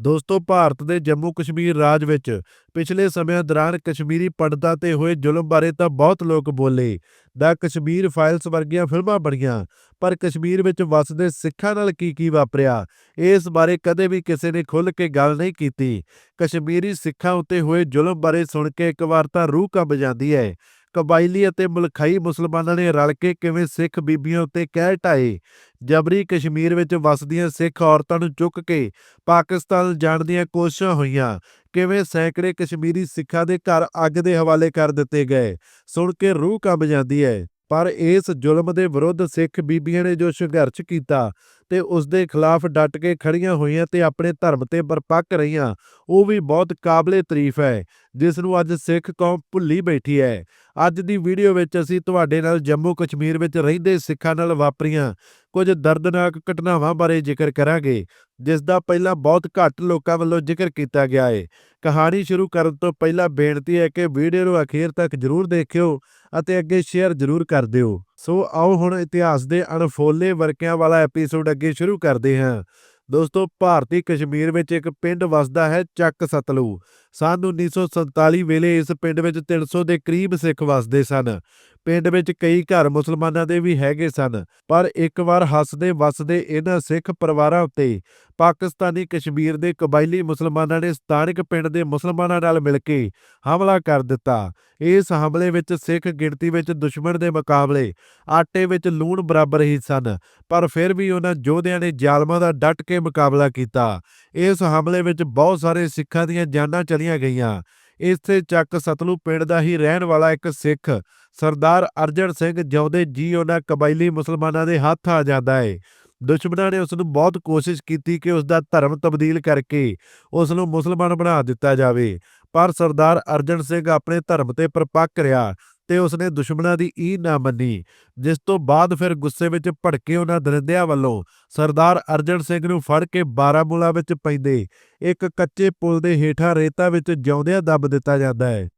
ਦੋਸਤੋ, ਭਾਰਤ ਦੇ ਜੰਮੂ ਕਸ਼ਮੀਰ ਰਾਜ ਵਿੱਚ ਪਿਛਲੇ ਸਮਿਆਂ ਦੌਰਾਨ ਕਸ਼ਮੀਰੀ ਪੰਡਤਾਂ ਤੇ ਹੋਏ ਜ਼ੁਲਮ ਬਾਰੇ ਤਾਂ ਬਹੁਤ ਲੋਕ ਬੋਲੇ। ਦਾ ਕਸ਼ਮੀਰ ਫਾਈਲਸ ਵਰਗੀਆਂ ਫਿਲਮਾਂ ਬਣੀਆਂ, ਪਰ ਕਸ਼ਮੀਰ ਵਿੱਚ ਵੱਸਦੇ ਸਿੱਖਾਂ ਨਾਲ ਕੀ ਕੀ ਵਾਪਰਿਆ, ਇਸ ਬਾਰੇ ਕਦੇ ਵੀ ਕਿਸੇ ਨੇ ਖੁੱਲ੍ਹ ਕੇ ਗੱਲ ਨਹੀਂ ਕੀਤੀ। ਕਸ਼ਮੀਰੀ ਸਿੱਖਾਂ ਉੱਤੇ ਹੋਏ ਜ਼ੁਲਮ ਬਾਰੇ ਸੁਣ ਕੇ ਇੱਕ ਵਾਰ ਤਾਂ ਰੂਹ ਕੰਬ ਜਾਂਦੀ ਹੈ। ਕਬਾਇਲੀ ਅਤੇ ਮੁਲਖਾਈ ਮੁਸਲਮਾਨਾਂ ਨੇ ਰਲ ਕੇ ਕਿਵੇਂ ਸਿੱਖ ਬੀਬੀਆਂ ਉੱਤੇ ਕਹਿ ਢਾਏ? ਜਬਰੀ ਕਸ਼ਮੀਰ ਵਿੱਚ ਵਸਦੀਆਂ ਸਿੱਖ ਔਰਤਾਂ ਨੂੰ ਚੁੱਕ ਕੇ ਪਾਕਿਸਤਾਨ ਜਾਣ ਦੀਆਂ ਕੋਸ਼ਿਸ਼ਾਂ ਹੋਈਆਂ। ਕਿਵੇਂ ਸੈਂਕੜੇ ਕਸ਼ਮੀਰੀ ਸਿੱਖਾਂ ਦੇ ਘਰ ਅੱਗ ਦੇ ਹਵਾਲੇ ਕਰ ਦਿੱਤੇ ਗਏ? ਸੁਣ ਕੇ ਰੂਹ ਕੰਬ ਜਾਂਦੀ ਹੈ। ਪਰ ਇਸ ਜ਼ੁਲਮ ਦੇ ਵਿਰੁੱਧ ਸਿੱਖ ਬੀਬੀਆਂ ਨੇ ਜੋ ਸੰਘਰਸ਼ ਕੀਤਾ ਤੇ ਉਸ ਦੇ ਖਿਲਾਫ ਡਟ ਕੇ ਖੜੀਆਂ ਹੋਈਆਂ ਤੇ ਆਪਣੇ ਧਰਮ ਤੇ ਬਰਪੱਕ ਰਹੀਆਂ, ਉਹ ਵੀ ਬਹੁਤ ਕਾਬਲੇ ਤਾਰੀਫ ਹੈ, ਜਿਸ ਨੂੰ ਅੱਜ ਸਿੱਖ ਕੌਮ ਭੁੱਲੀ ਬੈਠੀ ਹੈ। ਅੱਜ ਦੀ ਵੀਡੀਓ ਵਿੱਚ ਅਸੀਂ ਤੁਹਾਡੇ ਨਾਲ ਜੰਮੂ ਕਸ਼ਮੀਰ ਵਿੱਚ ਰਹਿੰਦੇ ਸਿੱਖਾਂ ਨਾਲ ਵਾਪਰੀਆਂ, ਕੁਝ ਦਰਦਨਾਕ ਘਟਨਾਵਾਂ ਬਾਰੇ ਜ਼ਿਕਰ ਕਰਾਂਗੇ, ਜਿਸ ਦਾ ਪਹਿਲਾਂ ਬਹੁਤ ਘੱਟ ਲੋਕਾਂ ਵੱਲੋਂ ਜ਼ਿਕਰ ਕੀਤਾ ਗਿਆ ਹੈ ਕਹਾਣੀ ਸ਼ੁਰੂ ਕਰਨ ਤੋਂ ਪਹਿਲਾਂ ਬੇਨਤੀ ਹੈ ਕਿ ਵੀਡੀਓ ਨੂੰ ਅਖੀਰ ਤੱਕ ਜ਼ਰੂਰ ਦੇਖਿਓ ਅਤੇ ਅੱਗੇ ਸ਼ੇਅਰ ਜ਼ਰੂਰ ਕਰ ਦਿਓ। ਸੋ ਆਓ ਹੁਣ ਇਤਿਹਾਸ ਦੇ ਅਣਫੋਲੇ ਵਰਕਿਆਂ ਵਾਲਾ ਐਪੀਸੋਡ ਅੱਗੇ ਸ਼ੁਰੂ ਕਰਦੇ ਹਾਂ। ਦੋਸਤੋ, ਭਾਰਤੀ ਕਸ਼ਮੀਰ ਵਿੱਚ ਇੱਕ ਪਿੰਡ ਵਸਦਾ ਹੈ ਚੱਕ ਸਤਲੂ ਸਨ 1947 ਵੇਲੇ ਇਸ ਪਿੰਡ ਵਿੱਚ 300 ਦੇ ਕਰੀਬ ਸਿੱਖ ਵਸਦੇ ਸਨ। ਪਿੰਡ ਵਿੱਚ ਕਈ ਘਰ ਮੁਸਲਮਾਨਾਂ ਦੇ ਵੀ ਹੈਗੇ ਸਨ, ਪਰ ਇੱਕ ਵਾਰ ਹੱਸਦੇ ਵਸਦੇ ਇਹਨਾਂ ਸਿੱਖ ਪਰਿਵਾਰਾਂ ਉੱਤੇ ਪਾਕਿਸਤਾਨੀ ਕਸ਼ਮੀਰ ਦੇ ਕਬਾਇਲੀ ਮੁਸਲਮਾਨਾਂ ਨੇ ਸਥਾਨਕ ਪਿੰਡ ਦੇ ਮੁਸਲਮਾਨਾਂ ਨਾਲ ਮਿਲ ਕੇ ਹਮਲਾ ਕਰ ਦਿੱਤਾ। ਇਸ ਹਮਲੇ ਵਿੱਚ ਸਿੱਖ ਗਿਣਤੀ ਵਿੱਚ ਦੁਸ਼ਮਣ ਦੇ ਮੁਕਾਬਲੇ ਆਟੇ ਵਿੱਚ ਲੂਣ ਬਰਾਬਰ ਹੀ ਸਨ, ਪਰ ਫਿਰ ਵੀ ਉਹਨਾਂ ਯੋਧਿਆਂ ਨੇ ਜ਼ਾਲਮਾਂ ਦਾ ਡਟ ਕੇ ਮੁਕਾਬਲਾ ਕੀਤਾ। ਇਸ ਹਮਲੇ ਵਿੱਚ ਬਹੁਤ ਸਾਰੇ ਸਿੱਖਾਂ ਦੀਆਂ ਜਾਨਾਂ ਚਲੀਆਂ ਗਈਆਂ। ਇਸੇ ਚੱਕ ਸਤਲੂ ਪਿੰਡ ਦਾ ਹੀ ਰਹਿਣ ਵਾਲਾ ਇੱਕ ਸਿੱਖ, ਸਰਦਾਰ ਅਰਜਨ ਸਿੰਘ ਜਿਉਂਦੇ ਜੀ ਉਹਨਾਂ ਕਬਾਇਲੀ ਮੁਸਲਮਾਨਾਂ ਦੇ ਹੱਥ ਆ ਜਾਂਦਾ ਏ। ਦੁਸ਼ਮਣਾਂ ਨੇ ਉਸ ਨੂੰ ਬਹੁਤ ਕੋਸ਼ਿਸ਼ ਕੀਤੀ ਕਿ ਉਸ ਦਾ ਧਰਮ ਤਬਦੀਲ ਕਰਕੇ ਉਸ ਨੂੰ ਮੁਸਲਮਾਨ ਬਣਾ ਦਿੱਤਾ ਜਾਵੇ, ਪਰ ਸਰਦਾਰ ਅਰਜਨ ਸਿੰਘ ਆਪਣੇ ਧਰਮ ਤੇ ਪਰਪੱਕ ਰਿਹਾ। ਤੇ ਉਸਨੇ ਦੁਸ਼ਮਣਾਂ ਦੀ ਈ ਨਾ ਮੰਨੀ, ਜਿਸ ਤੋਂ ਬਾਅਦ ਫਿਰ ਗੁੱਸੇ ਵਿੱਚ ਭੜਕੇ ਉਹਨਾਂ ਦਰਿੰਦਿਆਂ ਵੱਲੋਂ ਸਰਦਾਰ ਅਰਜਨ ਸਿੰਘ ਨੂੰ ਫੜ ਕੇ ਬਾਰਾਮੂਲਾ ਵਿੱਚ ਪੈਂਦੇ, ਇੱਕ ਕੱਚੇ ਪੁਲ ਦੇ ਹੇਠਾਂ ਰੇਤਾ ਵਿੱਚ ਜਿਉਂਦਿਆਂ ਦੱਬ ਦਿੱਤਾ ਜਾਂਦਾ ਹੈ।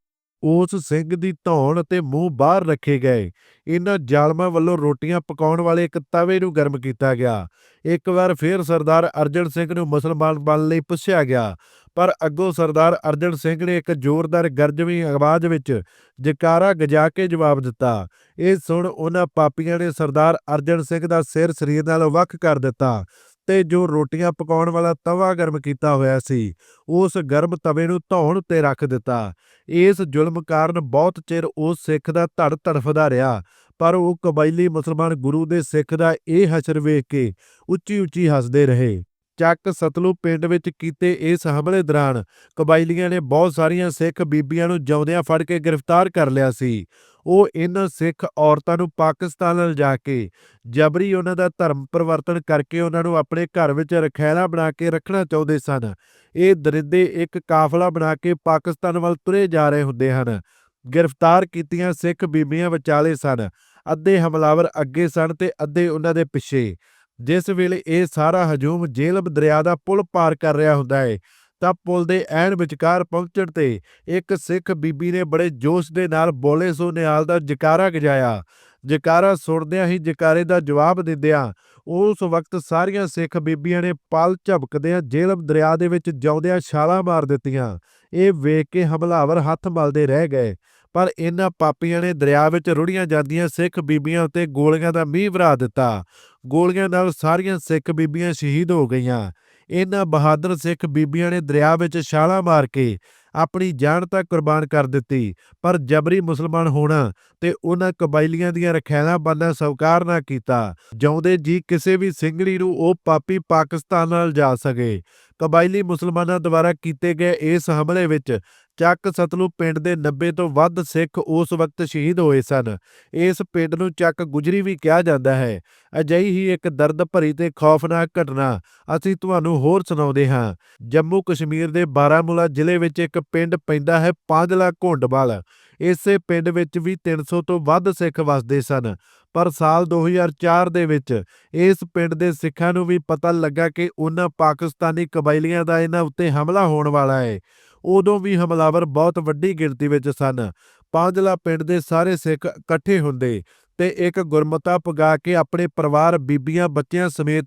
ਉਸ ਸਿੰਘ ਦੀ ਧੌਣ ਅਤੇ ਮੂੰਹ ਬਾਹਰ ਰੱਖੇ ਗਏ। ਇਹਨਾਂ ਜ਼ਾਲਮਾਂ ਵੱਲੋਂ ਰੋਟੀਆਂ ਪਕਾਉਣ ਵਾਲੇ ਇੱਕ ਤਵੇ ਨੂੰ ਗਰਮ ਕੀਤਾ ਗਿਆ। ਇੱਕ ਵਾਰ ਫਿਰ ਸਰਦਾਰ ਅਰਜਨ ਸਿੰਘ ਨੂੰ ਮੁਸਲਮਾਨ ਬਣਨ ਲਈ ਪੁੱਛਿਆ ਗਿਆ ਪਰ ਅੱਗੋਂ ਸਰਦਾਰ ਅਰਜਨ ਸਿੰਘ ਨੇ ਇੱਕ ਜ਼ੋਰਦਾਰ ਗਰਜਵੀਂ ਆਵਾਜ਼ ਵਿੱਚ ਜਕਾਰਾ ਗਜਾ ਕੇ ਜਵਾਬ ਦਿੱਤਾ। ਇਹ ਸੁਣ ਉਹਨਾਂ ਪਾਪੀਆਂ ਨੇ ਸਰਦਾਰ ਅਰਜਨ ਸਿੰਘ ਦਾ ਸਿਰ ਸਰੀਰ ਨਾਲ ਵੱਖ ਕਰ ਦਿੱਤਾ ਤੇ ਜੋ ਰੋਟੀਆਂ ਪਕਾਉਣ ਵਾਲਾ ਤਵਾ ਗਰਮ ਕੀਤਾ ਹੋਇਆ ਸੀ, ਉਸ ਗਰਮ ਤਵੇ ਨੂੰ ਧੌਣ ਉੱਤੇ ਰੱਖ ਦਿੱਤਾ। ਇਸ ਜ਼ੁਲਮ ਕਾਰਨ ਬਹੁਤ ਚਿਰ ਉਸ ਸਿੱਖ ਦਾ ਧੜ ਤੜਫਦਾ ਰਿਹਾ, ਪਰ ਉਹ ਕਬਾਇਲੀ ਮੁਸਲਮਾਨ ਗੁਰੂ ਦੇ ਸਿੱਖ ਦਾ ਇਹ ਹਸ਼ਰ ਵੇਖ ਕੇ ਉੱਚੀ ਉੱਚੀ ਹੱਸਦੇ ਰਹੇ। ਚੱਕ ਸਤਲੂ ਪਿੰਡ ਵਿੱਚ ਕੀਤੇ ਇਸ ਹਮਲੇ ਦੌਰਾਨ ਕਬਾਇਲੀਆਂ ਨੇ ਬਹੁਤ ਸਾਰੀਆਂ ਸਿੱਖ ਬੀਬੀਆਂ ਨੂੰ ਜਿਉਂਦਿਆਂ ਫੜ ਕੇ ਗ੍ਰਿਫਤਾਰ ਕਰ ਲਿਆ ਸੀ। ਉਹ ਇਹਨਾਂ ਸਿੱਖ ਔਰਤਾਂ ਨੂੰ ਪਾਕਿਸਤਾਨ ਲਿਜਾ ਕੇ ਜਬਰੀ ਉਹਨਾਂ ਦਾ ਧਰਮ ਪਰਿਵਰਤਨ ਕਰਕੇ ਉਹਨਾਂ ਨੂੰ ਆਪਣੇ ਘਰ ਵਿੱਚ ਰਖੈਲਾ ਬਣਾ ਕੇ ਰੱਖਣਾ ਚਾਹੁੰਦੇ ਸਨ। ਇਹ ਦਰਿੰਦੇ ਇੱਕ ਕਾਫਲਾ ਬਣਾ ਕੇ ਪਾਕਿਸਤਾਨ ਵੱਲ ਤੁਰੇ ਜਾ ਰਹੇ ਹੁੰਦੇ ਹਨ। ਗ੍ਰਿਫਤਾਰ ਕੀਤੀਆਂ ਸਿੱਖ ਬੀਬੀਆਂ ਵਿਚਾਲੇ ਸਨ। ਅੱਧੇ ਹਮਲਾਵਰ ਅੱਗੇ ਸਨ ਤੇ ਅੱਧੇ ਉਹਨਾਂ ਦੇ ਪਿੱਛੇ। ਜਿਸ ਵੇਲੇ ਇਹ ਸਾਰਾ ਹਜੂਮ ਜੇਲਬ ਦਰਿਆ ਦਾ ਪੁਲ ਪਾਰ ਕਰ ਰਿਹਾ ਹੁੰਦਾ ਹੈ ਤਾਂ ਪੁਲ ਦੇ ਐਨ ਵਿਚਕਾਰ ਪਹੁੰਚਣ ਤੇ ਇੱਕ ਸਿੱਖ ਬੀਬੀ ਨੇ ਬੜੇ ਜੋਸ਼ ਦੇ ਨਾਲ ਬੋਲੇ ਸੋ ਨਿਹਾਲ ਦਾ ਜਕਾਰਾ ਗਜਾਇਆ। ਜਕਾਰਾ ਸੁਣਦਿਆਂ ਹੀ ਜਕਾਰੇ ਦਾ ਜਵਾਬ ਦਿੰਦਿਆਂ ਉਸ ਵਕਤ ਸਾਰੀਆਂ ਸਿੱਖ ਬੀਬੀਆਂ ਨੇ ਪਲ ਝਪਕਦਿਆਂ ਜੇਲਬ ਦਰਿਆ ਦੇ ਵਿੱਚ ਜਾਉਂਦਿਆਂ ਛਾਲਾਂ ਮਾਰ ਦਿੱਤੀਆਂ। ਇਹ ਵੇਖ ਕੇ ਹਮਲਾਵਰ ਹੱਥ ਮਲਦੇ ਰਹਿ ਗਏ। ਪਰ ਇਹਨਾਂ ਪਾਪੀਆਂ ਨੇ ਦਰਿਆ ਵਿੱਚ ਰੁੜੀਆਂ ਜਾਂਦੀਆਂ ਸਿੱਖ ਬੀਬੀਆਂ ਉੱਤੇ ਗੋਲੀਆਂ ਦਾ ਮੀਂਹ ਵਰਾ ਦਿੱਤਾ। ਗੋਲੀਆਂ ਨਾਲ ਸਾਰੀਆਂ ਸਿੱਖ ਬੀਬੀਆਂ ਸ਼ਹੀਦ ਹੋ ਗਈਆਂ। ਇਹਨਾਂ ਬਹਾਦਰ ਸਿੱਖ ਬੀਬੀਆਂ ਨੇ ਦਰਿਆ ਵਿੱਚ ਛਾਲਾਂ ਮਾਰ ਕੇ ਆਪਣੀ ਜਾਨ ਤਾਂ ਕੁਰਬਾਨ ਕਰ ਦਿੱਤੀ, ਪਰ ਜਬਰੀ ਮੁਸਲਮਾਨ ਹੋਣਾ ਤੇ ਉਹਨਾਂ ਕਬਾਇਲੀਆਂ ਦੀਆਂ ਰਖੈਲਾਂ ਬੰਨਾ ਸਵਕਾਰ ਨਾ ਕੀਤਾ। ਜਿਉਂਦੇ ਜੀ ਕਿਸੇ ਵੀ ਸਿੰਘੜੀ ਨੂੰ ਉਹ ਪਾਪੀ ਪਾਕਿਸਤਾਨ ਨਾਲ ਜਾ ਸਕੇ। ਕਬਾਇਲੀ ਮੁਸਲਮਾਨਾਂ ਦੁਆਰਾ ਕੀਤੇ ਗਏ ਇਸ ਹਮਲੇ ਵਿੱਚ ਚੱਕ ਸਤਲੂ ਪਿੰਡ ਦੇ 90 ਤੋਂ ਵੱਧ ਸਿੱਖ ਉਸ ਵਕਤ ਸ਼ਹੀਦ ਹੋਏ ਸਨ। ਇਸ ਪਿੰਡ ਨੂੰ ਚੱਕ ਗੁਜਰੀ ਵੀ ਕਿਹਾ ਜਾਂਦਾ ਹੈ। ਅਜਿਹੀ ਹੀ ਇੱਕ ਦਰਦ ਭਰੀ ਤੇ ਖੌਫਨਾਕ ਘਟਨਾ ਅਸੀਂ ਤੁਹਾਨੂੰ ਹੋਰ ਸੁਣਾਉਂਦੇ ਹਾਂ। ਜੰਮੂ ਕਸ਼ਮੀਰ ਦੇ ਬਾਰਾਮੂਲਾ ਜ਼ਿਲ੍ਹੇ ਵਿੱਚ ਇੱਕ ਪਿੰਡ ਪੈਂਦਾ ਹੈ ਪਾਂਜਲਾ ਘੁੰਡਵਾਲ। ਇਸੇ ਪਿੰਡ ਵਿੱਚ ਵੀ 300 ਤੋਂ ਵੱਧ ਸਿੱਖ ਵਸਦੇ ਸਨ। ਪਰ ਸਾਲ 2004 ਦੇ ਵਿੱਚ ਇਸ ਪਿੰਡ ਦੇ ਸਿੱਖਾਂ ਨੂੰ ਵੀ ਪਤਾ ਲੱਗਾ ਕਿ ਉਹਨਾਂ ਪਾਕਿਸਤਾਨੀ ਕਬਾਇਲੀਆਂ ਦਾ ਇਹਨਾਂ ਉੱਤੇ ਹਮਲਾ ਹੋਣ ਵਾਲਾ ਹੈ। ਉਦੋਂ ਵੀ ਹਮਲਾਵਰ ਬਹੁਤ ਵੱਡੀ ਗਿਣਤੀ ਵਿੱਚ ਸਨ। ਪਾਂਜਲਾ ਪਿੰਡ ਦੇ ਸਾਰੇ ਸਿੱਖ ਇਕੱਠੇ ਹੁੰਦੇ ਤੇ ਇੱਕ ਗੁਰਮਤਾ ਪਗਾ ਕੇ ਆਪਣੇ ਪਰਿਵਾਰ, ਬੀਬੀਆਂ, ਬੱਚਿਆਂ ਸਮੇਤ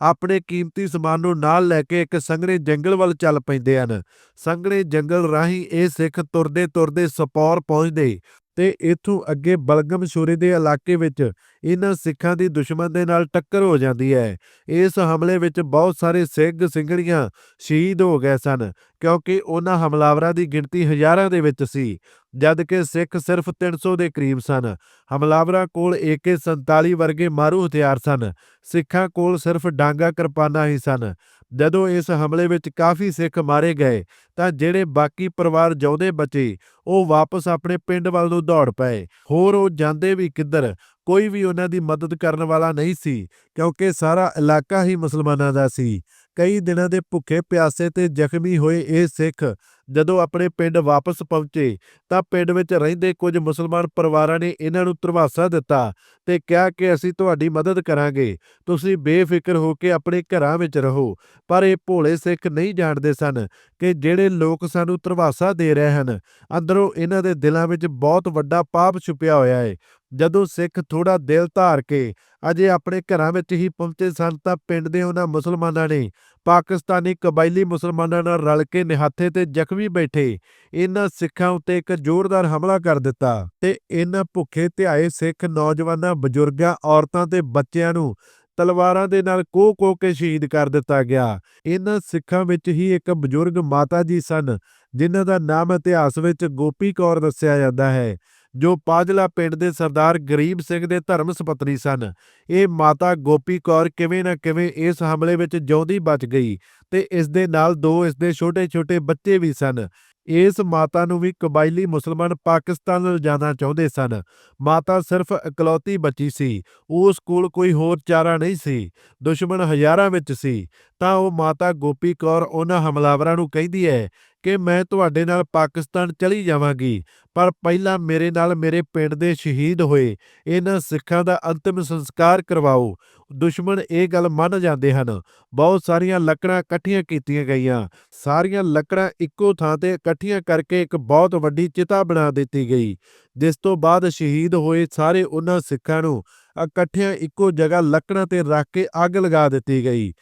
ਆਪਣੇ ਕੀਮਤੀ ਸਮਾਨ ਨੂੰ ਨਾਲ ਲੈ ਕੇ ਇੱਕ ਸੰਘਣੇ ਜੰਗਲ ਵੱਲ ਚੱਲ ਪੈਂਦੇ ਹਨ। ਸੰਘਣੇ ਜੰਗਲ ਰਾਹੀਂ ਇਹ ਸਿੱਖ ਤੁਰਦੇ ਤੁਰਦੇ ਸਪੌਰ ਪਹੁੰਚਦੇ ਤੇ ਇੱਥੋਂ ਅੱਗੇ ਬਲਗਮ ਸ਼ੂਰੇ ਦੇ ਇਲਾਕੇ ਵਿੱਚ ਇਹਨਾਂ ਸਿੱਖਾਂ ਦੀ ਦੁਸ਼ਮਣ ਦੇ ਨਾਲ ਟੱਕਰ ਹੋ ਜਾਂਦੀ ਹੈ। ਇਸ ਹਮਲੇ ਵਿੱਚ ਬਹੁਤ ਸਾਰੇ ਸਿੰਘ ਸਿੰਘਣੀਆਂ ਸ਼ਹੀਦ ਹੋ ਗਏ ਸਨ, ਕਿਉਂਕਿ ਉਹਨਾਂ ਹਮਲਾਵਰਾਂ ਦੀ ਗਿਣਤੀ ਹਜ਼ਾਰਾਂ ਦੇ ਵਿੱਚ ਸੀ ਜਦ ਕਿ ਸਿੱਖ ਸਿਰਫ 300 ਦੇ ਕਰੀਬ ਸਨ। ਹਮਲਾਵਰਾਂ ਕੋਲ AK47 ਵਰਗੇ ਮਾਰੂ ਹਥਿਆਰ ਸਨ, ਸਿੱਖਾਂ ਕੋਲ ਸਿਰਫ ਡਾਂਗਾ ਕਿਰਪਾਨਾਂ ਹੀ ਸਨ। ਜਦੋਂ ਇਸ ਹਮਲੇ ਵਿੱਚ ਕਾਫੀ ਸਿੱਖ ਮਾਰੇ ਗਏ, ਤਾਂ ਜਿਹੜੇ ਬਾਕੀ ਪਰਿਵਾਰ ਜਿਉਂਦੇ ਬਚੇ, ਉਹ ਵਾਪਸ ਆਪਣੇ ਪਿੰਡ ਵੱਲ ਨੂੰ ਦੌੜ ਪਏ। ਹੋਰ ਉਹ ਜਾਂਦੇ ਵੀ ਕਿੱਧਰ? ਕੋਈ ਵੀ ਉਹਨਾਂ ਦੀ ਮਦਦ ਕਰਨ ਵਾਲਾ ਨਹੀਂ ਸੀ, ਕਿਉਂਕਿ ਸਾਰਾ ਇਲਾਕਾ ਹੀ ਮੁਸਲਮਾਨਾਂ ਦਾ ਸੀ। ਕਈ ਦਿਨਾਂ ਦੇ ਭੁੱਖੇ ਪਿਆਸੇ ਤੇ ਜ਼ਖਮੀ ਹੋਏ ਇਹ ਸਿੱਖ ਜਦੋਂ ਆਪਣੇ ਪਿੰਡ ਵਾਪਸ ਪਹੁੰਚੇ ਤਾਂ ਪਿੰਡ ਵਿੱਚ ਰਹਿੰਦੇ ਕੁਝ ਮੁਸਲਮਾਨ ਪਰਿਵਾਰਾਂ ਨੇ ਇਹਨਾਂ ਨੂੰ ਧਰਵਾਸਾ ਦਿੱਤਾ ਤੇ ਕਿਹਾ ਕਿ ਅਸੀਂ ਤੁਹਾਡੀ ਮਦਦ ਕਰਾਂਗੇ, ਤੁਸੀਂ ਬੇਫਿਕਰ ਹੋ ਕੇ ਆਪਣੇ ਘਰਾਂ ਵਿੱਚ ਰਹੋ। ਪਰ ਇਹ ਭੋਲੇ ਸਿੱਖ ਨਹੀਂ ਜਾਣਦੇ ਸਨ ਕਿ ਜਿਹੜੇ ਲੋਕ ਸਾਨੂੰ ਧਰਵਾਸਾ ਦੇ ਰਹੇ ਹਨ, ਅੰਦਰੋਂ ਇਹਨਾਂ ਦੇ ਦਿਲਾਂ ਵਿੱਚ ਬਹੁਤ ਵੱਡਾ ਪਾਪ ਛੁਪਿਆ ਹੋਇਆ ਹੈ ਜਦੋਂ ਸਿੱਖ ਥੋੜਾ ਦਿਲ ਧਾਰ ਕੇ ਅਜੇ ਆਪਣੇ ਘਰਾਂ ਵਿੱਚ ਹੀ ਪਹੁੰਚੇ ਸਨ ਤਾਂ ਪਿੰਡ ਦੇ ਉਹਨਾਂ ਮੁਸਲਮਾਨਾਂ ਨੇ ਪਾਕਿਸਤਾਨੀ ਕਬਾਇਲੀ ਮੁਸਲਮਾਨਾਂ ਨਾਲ ਰਲ ਕੇ ਨਿਹੱਥੇ ਤੇ ਜ਼ਖਮੀ ਬੈਠੇ। ਇਹਨਾਂ ਸਿੱਖਾਂ ਉੱਤੇ ਇੱਕ ਜ਼ੋਰਦਾਰ ਹਮਲਾ ਕਰ ਦਿੱਤਾ ਤੇ ਇਹਨਾਂ ਭੁੱਖੇ ਧਿਆਏ ਸਿੱਖ ਨੌਜਵਾਨਾਂ, ਬਜ਼ੁਰਗਾਂ, ਔਰਤਾਂ ਤੇ ਬੱਚਿਆਂ ਨੂੰ ਤਲਵਾਰਾਂ ਦੇ ਨਾਲ ਕੋਹ-ਕੋਹ ਕੇ ਸ਼ਹੀਦ ਕਰ ਦਿੱਤਾ ਗਿਆ। ਇਹਨਾਂ ਸਿੱਖਾਂ ਵਿੱਚ ਹੀ ਇੱਕ ਬਜ਼ੁਰਗ ਮਾਤਾ ਜੀ ਸਨ, ਜਿਨ੍ਹਾਂ ਦਾ ਨਾਮ ਇਤਿਹਾਸ ਵਿੱਚ ਗੋਪੀ ਕੌਰ ਦੱਸਿਆ ਜਾਂਦਾ ਹੈ। ਜੋ ਪਾਜਲਾ ਪਿੰਡ ਦੇ ਸਰਦਾਰ ਗਰੀਬ ਸਿੰਘ ਦੇ ਧਰਮ ਸੁਪਤਨੀ ਸਨ। ਇਹ ਮਾਤਾ ਗੋਪੀ ਕੌਰ ਕਿਵੇਂ ਨਾ ਕਿਵੇਂ ਇਸ ਹਮਲੇ ਵਿੱਚ ਜਿਉਂਦੀ ਬਚ ਗਈ ਤੇ ਇਸ ਦੇ ਨਾਲ ਦੋ ਇਸ ਦੇ ਛੋਟੇ-ਛੋਟੇ ਬੱਚੇ ਵੀ ਸਨ। ਇਸ ਮਾਤਾ ਨੂੰ ਵੀ ਕਬਾਇਲੀ ਮੁਸਲਮਾਨ ਪਾਕਿਸਤਾਨ ਲਿਜਾਣਾ ਚਾਹੁੰਦੇ ਸਨ। ਮਾਤਾ ਸਿਰਫ ਇਕਲੌਤੀ ਬੱਚੀ ਸੀ। ਉਸ ਕੋਲ ਕੋਈ ਹੋਰ ਚਾਰਾ ਨਹੀਂ ਸੀ। ਦੁਸ਼ਮਣ ਹਜ਼ਾਰਾਂ ਵਿੱਚ ਸੀ। ਤਾਂ ਉਹ ਮਾਤਾ ਗੋਪੀ ਕੌਰ ਉਹਨਾਂ ਹਮਲਾਵਰਾਂ ਨੂੰ ਕਹਿੰਦੀ ਹੈ ਕਿ ਮੈਂ ਤੁਹਾਡੇ ਨਾਲ ਪਾਕਿਸਤਾਨ ਚਲੀ ਜਾਵਾਂਗੀ, ਪਰ ਪਹਿਲਾਂ ਮੇਰੇ ਨਾਲ ਮੇਰੇ ਪਿੰਡ ਦੇ ਸ਼ਹੀਦ ਹੋਏ। ਇਹਨਾਂ ਸਿੱਖਾਂ ਦਾ ਅੰਤਿਮ ਸੰਸਕਾਰ ਕਰਵਾਓ। ਦੁਸ਼ਮਣ ਇਹ ਗੱਲ ਮੰਨ ਜਾਂਦੇ ਹਨ। ਬਹੁਤ ਸਾਰੀਆਂ ਲੱਕੜਾਂ ਇਕੱਠੀਆਂ ਕੀਤੀਆਂ ਗਈਆਂ। ਸਾਰੀਆਂ ਲੱਕੜਾਂ ਇੱਕੋ ਥਾਂ ਤੇ ਇਕੱਠੀਆਂ ਕਰਕੇ ਇੱਕ ਬਹੁਤ ਵੱਡੀ ਚਿਤਾ ਬਣਾ ਦਿੱਤੀ ਗਈ। ਜਿਸ ਤੋਂ ਬਾਅਦ ਸ਼ਹੀਦ ਹੋਏ ਸਾਰੇ ਉਹਨਾਂ ਸਿੱਖਾਂ ਨੂੰ ਇਕੱਠਿਆਂ ਇੱਕੋ ਜਗ੍ਹਾ ਲੱਕੜਾਂ ਤੇ ਰੱਖ ਕੇ ਅੱਗ ਲਗਾ ਦਿੱਤੀ ਗਈ।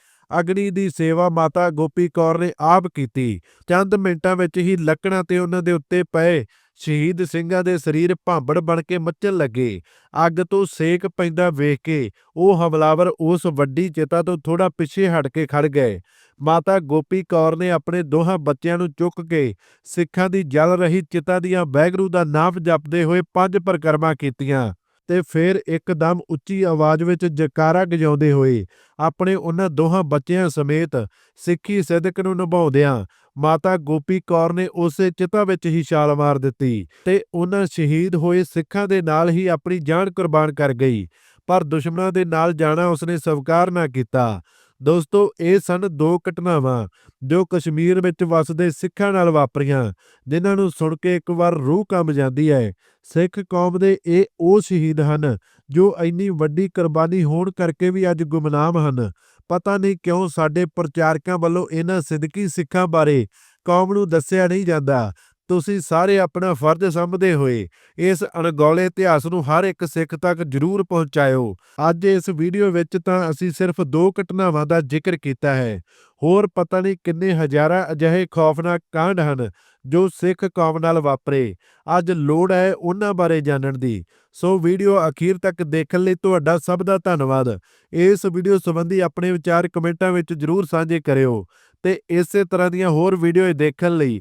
ਅਗਨੀ ਦੀ ਸੇਵਾ ਮਾਤਾ ਗੋਪੀ ਕੌਰ ਨੇ ਆਪ ਕੀਤੀ। ਚੰਦ ਮਿੰਟਾਂ ਵਿੱਚ ਹੀ ਲੱਕੜਾਂ ਤੇ ਉਹਨਾਂ ਦੇ ਉੱਤੇ ਪਏ ਸ਼ਹੀਦ ਸਿੰਘਾਂ ਦੇ ਸਰੀਰ ਭਾਂਬੜ ਬਣ ਕੇ ਮੱਚਣ ਲੱਗੇ। ਅੱਗ ਤੋਂ ਸੇਕ ਪੈਂਦਾ ਵੇਖ ਕੇ ਉਹ ਹਮਲਾਵਰ ਉਸ ਵੱਡੀ ਚਿਤਾ ਤੋਂ ਥੋੜਾ ਪਿੱਛੇ ਹਟ ਕੇ ਖੜ ਗਏ। ਮਾਤਾ ਗੋਪੀ ਕੌਰ ਨੇ ਆਪਣੇ ਦੋਹਾਂ ਬੱਚਿਆਂ ਨੂੰ ਚੁੱਕ ਕੇ ਸਿੱਖਾਂ ਦੀ ਜਲ ਰਹੀ ਚਿਤਾ ਦੀਆਂ ਬੈਗਰੂ ਦਾ ਨਾਮ ਜਪਦੇ ਹੋਏ ਪੰਜ ਪਰਕਰਮਾਂ ਕੀਤੀਆਂ। ਤੇ ਫਿਰ ਇੱਕਦਮ ਉੱਚੀ ਆਵਾਜ਼ ਵਿੱਚ ਜਕਾਰਾ ਗਜਾਉਂਦੇ ਹੋਏ ਆਪਣੇ ਉਹਨਾਂ ਦੋਹਾਂ ਬੱਚਿਆਂ ਸਮੇਤ ਸਿੱਖੀ ਸਿਦਕ ਨੂੰ ਨਿਭਾਉਂਦਿਆਂ ਮਾਤਾ ਗੋਪੀ ਕੌਰ ਨੇ ਉਸੇ ਚਿਤਾ ਵਿੱਚ ਹੀ ਛਾਲ ਮਾਰ ਦਿੱਤੀ ਤੇ ਉਹਨਾਂ ਸ਼ਹੀਦ ਹੋਏ ਸਿੱਖਾਂ ਦੇ ਨਾਲ ਹੀ ਆਪਣੀ ਜਾਨ ਕੁਰਬਾਨ ਕਰ ਗਈ, ਪਰ ਦੁਸ਼ਮਣਾਂ ਦੇ ਨਾਲ ਜਾਣਾ ਉਸਨੇ ਸਵੀਕਾਰ ਨਾ ਕੀਤਾ। ਦੋਸਤੋ, ਇਹ ਸਨ ਦੋ ਘਟਨਾਵਾਂ ਜੋ ਕਸ਼ਮੀਰ ਵਿੱਚ ਵਸਦੇ ਸਿੱਖਾਂ ਨਾਲ ਵਾਪਰੀਆਂ, ਜਿਨ੍ਹਾਂ ਨੂੰ ਸੁਣ ਕੇ ਇੱਕ ਵਾਰ ਰੂਹ ਕੰਬ ਜਾਂਦੀ ਹੈ। ਸਿੱਖ ਕੌਮ ਦੇ ਇਹ ਉਹ ਸ਼ਹੀਦ ਹਨ ਜੋ ਇੰਨੀ ਵੱਡੀ ਕੁਰਬਾਨੀ ਹੋਣ ਕਰਕੇ ਵੀ ਅੱਜ ਗੁਮਨਾਮ ਹਨ। ਪਤਾ ਨਹੀਂ ਕਿਉਂ ਸਾਡੇ ਪ੍ਰਚਾਰਕਾਂ ਵੱਲੋਂ ਇਹਨਾਂ ਸਿੱਧਕੀ ਸਿੱਖਾਂ ਬਾਰੇ ਕੌਮ ਨੂੰ ਦੱਸਿਆ ਨਹੀਂ ਜਾਂਦਾ ਤੁਸੀਂ ਸਾਰੇ ਆਪਣਾ ਫਰਜ਼ ਸਮਝਦੇ ਹੋਏ ਇਸ ਅਣਗੌਲੇ ਇਤਿਹਾਸ ਨੂੰ ਹਰ ਇੱਕ ਸਿੱਖ ਤੱਕ ਜ਼ਰੂਰ ਪਹੁੰਚਾਇਓ। ਅੱਜ ਇਸ ਵੀਡੀਓ ਵਿੱਚ ਤਾਂ ਅਸੀਂ ਸਿਰਫ ਦੋ ਘਟਨਾਵਾਂ ਦਾ ਜ਼ਿਕਰ ਕੀਤਾ ਹੈ। ਹੋਰ ਪਤਾ ਨਹੀਂ ਕਿੰਨੇ ਹਜ਼ਾਰਾਂ ਅਜਿਹੇ ਖੌਫਨਾਕ ਕਾਂਡ ਹਨ ਜੋ ਸਿੱਖ ਕੌਮ ਨਾਲ ਵਾਪਰੇ। ਅੱਜ ਲੋੜ ਹੈ ਉਹਨਾਂ ਬਾਰੇ ਜਾਣਨ ਦੀ। ਸੋ ਵੀਡੀਓ ਅਖੀਰ ਤੱਕ ਦੇਖਣ ਲਈ ਤੁਹਾਡਾ ਸਭ ਦਾ ਧੰਨਵਾਦ। ਇਸ ਵੀਡੀਓ ਸੰਬੰਧੀ ਆਪਣੇ ਵਿਚਾਰ ਕਮੈਂਟਾਂ ਵਿੱਚ ਜ਼ਰੂਰ ਸਾਂਝੇ ਕਰਿਓ ਤੇ ਇਸੇ ਤਰ੍ਹਾਂ ਦੀਆਂ ਹੋਰ ਵੀਡੀਓ ਦੇਖਣ ਲਈ